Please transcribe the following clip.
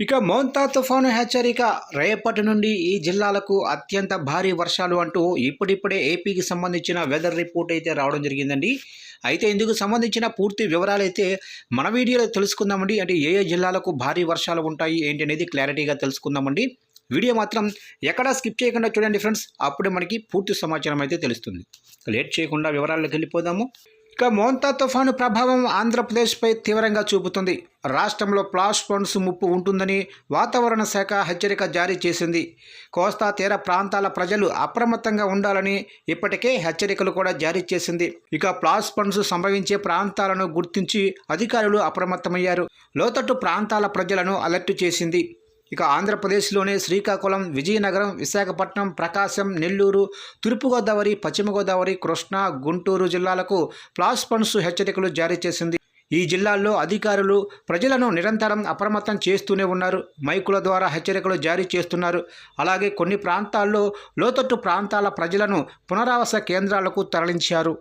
ఇక మోంతా తుఫాను హెచ్చరిక. రేపటి నుండి ఈ జిల్లాలకు అత్యంత భారీ వర్షాలు అంటూ ఇప్పుడిప్పుడే ఏపీకి సంబంధించిన వెదర్ రిపోర్ట్ అయితే రావడం జరిగిందండి. అయితే ఇందుకు సంబంధించిన పూర్తి వివరాలు అయితే మన వీడియోలో తెలుసుకుందామండి. అంటే ఏ ఏ జిల్లాలకు భారీ వర్షాలు ఉంటాయి ఏంటి అనేది క్లారిటీగా తెలుసుకుందామండి. వీడియో మాత్రం ఎక్కడా స్కిప్ చేయకుండా చూడండి ఫ్రెండ్స్. అప్పుడే మనకి పూర్తి సమాచారం అయితే తెలుస్తుంది. లేట్ చేయకుండా వివరాల్లోకి వెళ్ళిపోదాము. ఇక మోంతా తుఫాను ప్రభావం ఆంధ్రప్రదేశ్పై తీవ్రంగా చూపుతుంది. రాష్ట్రంలో ప్లాష్ ఫండ్స్ ముప్పు ఉంటుందని వాతావరణ శాఖ హెచ్చరిక జారీ చేసింది. కోస్తా తీర ప్రాంతాల ప్రజలు అప్రమత్తంగా ఉండాలని ఇప్పటికే హెచ్చరికలు కూడా జారీ చేసింది. ఇక ప్లాష్ ఫండ్స్ సంభవించే ప్రాంతాలను గుర్తించి అధికారులు అప్రమత్తమయ్యారు. లోతట్టు ప్రాంతాల ప్రజలను అలర్ట్ చేసింది. ఇక ఆంధ్రప్రదేశ్లోనే శ్రీకాకుళం విజయనగరం విశాఖపట్నం ప్రకాశం నెల్లూరు తూర్పుగోదావరి పశ్చిమ గోదావరి కృష్ణా గుంటూరు జిల్లాలకు ప్లాస్ ఫండ్స్ హెచ్చరికలు జారీ చేసింది. ఈ జిల్లాల్లో అధికారులు ప్రజలను నిరంతరం అప్రమత్తం చేస్తూనే ఉన్నారు. మైకుల ద్వారా హెచ్చరికలు జారీ చేస్తున్నారు. అలాగే కొన్ని ప్రాంతాల్లో లోతట్టు ప్రాంతాల ప్రజలను పునరావాస కేంద్రాలకు తరలించారు.